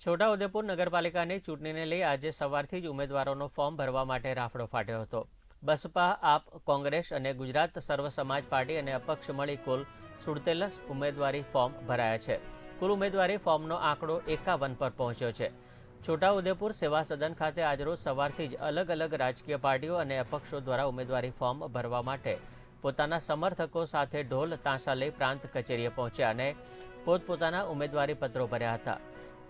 છોટાઉદેપુર નગરપાલિકાની ચૂંટણીને લઈ આજે સવારથી જ ઉમેદવારોનો ફોર્મ ભરવા માટે રાફડો ફાટ્યો હતો. બસપા, આપ, કોંગ્રેસ અને ગુજરાત સર્વ સમાજ પાર્ટી અને અપક્ષ મળી કુલ સુડતેલસ ઉમેદવારી ફોર્મ ભરાયા છે. કુલ ઉમેદવારી ફોર્મનો આંકડો એકાવન પર પહોંચ્યો છે. છોટાઉદેપુર સેવા સદન ખાતે આજરોજ સવારથી જ અલગ અલગ રાજકીય પાર્ટીઓ અને અપક્ષો દ્વારા ઉમેદવારી ફોર્મ ભરવા માટે પોતાના સમર્થકો સાથે ઢોલ તાંસા લઈ પ્રાંત કચેરીએ પહોંચ્યા અને પોતપોતાના ઉમેદવારી પત્રો ભર્યા હતા.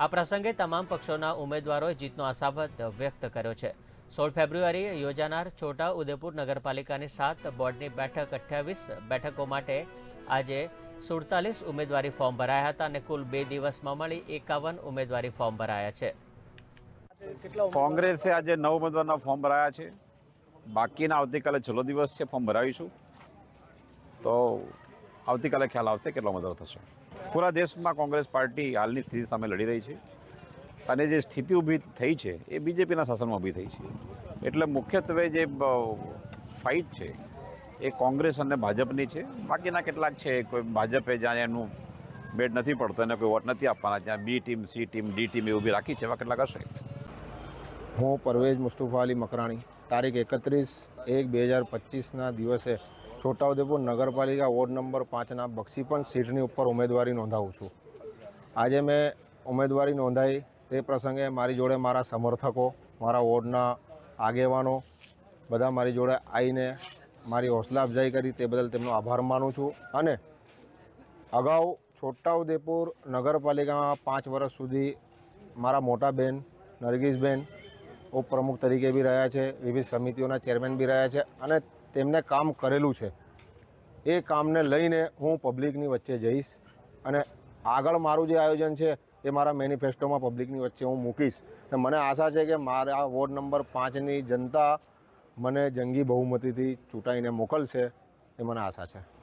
આ પ્રસંગે તમામ પક્ષોના ઉમેદવારોએ જીતનો આશાવાદ વ્યક્ત કર્યો છે. સોળ ફેબ્રુઆરીએ યોજાનાર છોટા ઉદેપુર નગરપાલિકાની સાત બોર્ડની બેઠક અઠ્યાવીસ બેઠકો માટે આજે સુડતાલીસ ઉમેદવારી ફોર્મ ભરાયા હતા અને કુલ બે દિવસમાં મળી એકાવન ઉમેદવારી ફોર્મ ભરાયા છે. કોંગ્રેસે આજે નવ ઉમેદવારના ફોર્મ ભરાયા છે. બાકીના આવતીકાલે છેલ્લો દિવસ છે, ફોર્મ ભરાવીશું. તો આવતીકાલે ખ્યાલ આવશે કેટલો મદદ થશે. પૂરા દેશમાં કોંગ્રેસ પાર્ટી હાલની સ્થિતિ સામે લડી રહી છે. અને જે સ્થિતિ ઊભી થઈ છે, એ બીજેપીના શાસનમાં ઊભી થઈ છે. એટલે મુખ્યત્વે જે ફાઇટ છે, એ કોંગ્રેસ અને ભાજપની છે. બાકીના કેટલાક છે, કોઈ ભાજપે જ્યાં એનું બેડ નથી પડતો, એને કોઈ વોટ નથી આપવાના, ત્યાં B team, C team, D team એ ઊભી રાખી છે, એવા કેટલાક હશે? હું પરવેજ મુસ્તુફા અલી મકરાણી. તારીખ એકત્રીસ એક બે હજાર પચીસના દિવસે છોટાઉદેપુર નગરપાલિકા વોર્ડ નંબર પાંચના બક્ષીપંચ સીટની ઉપર ઉમેદવારી નોંધાવું છું. આજે મેં ઉમેદવારી નોંધાઈ તે પ્રસંગે મારી જોડે મારા સમર્થકો, મારા વોર્ડના આગેવાનો બધા મારી જોડે આવીને મારી હૌસલા અફજાઈ કરી તે બદલ તેમનો આભાર માનું છું અને અગાઉ છોટાઉદેપુર નગરપાલિકામાં પાંચ વર્ષ સુધી મારા મોટા બેન નરગીસબેન ઉપપ્રમુખ તરીકે બી રહ્યા છે, વિવિધ સમિતિઓના ચેરમેન બી રહ્યા છે અને તેમને કામ કરેલું છે. એ કામને લઈને હું પબ્લિકની વચ્ચે જઈશ અને આગળ મારું જે આયોજન છે એ મારા મેનિફેસ્ટોમાં પબ્લિકની વચ્ચે હું મૂકીશ. અને મને આશા છે કે મારા વોર્ડ નંબર પાંચની જનતા મને જંગી બહુમતીથી ચૂંટાઈને મોકલશે એ મને આશા છે.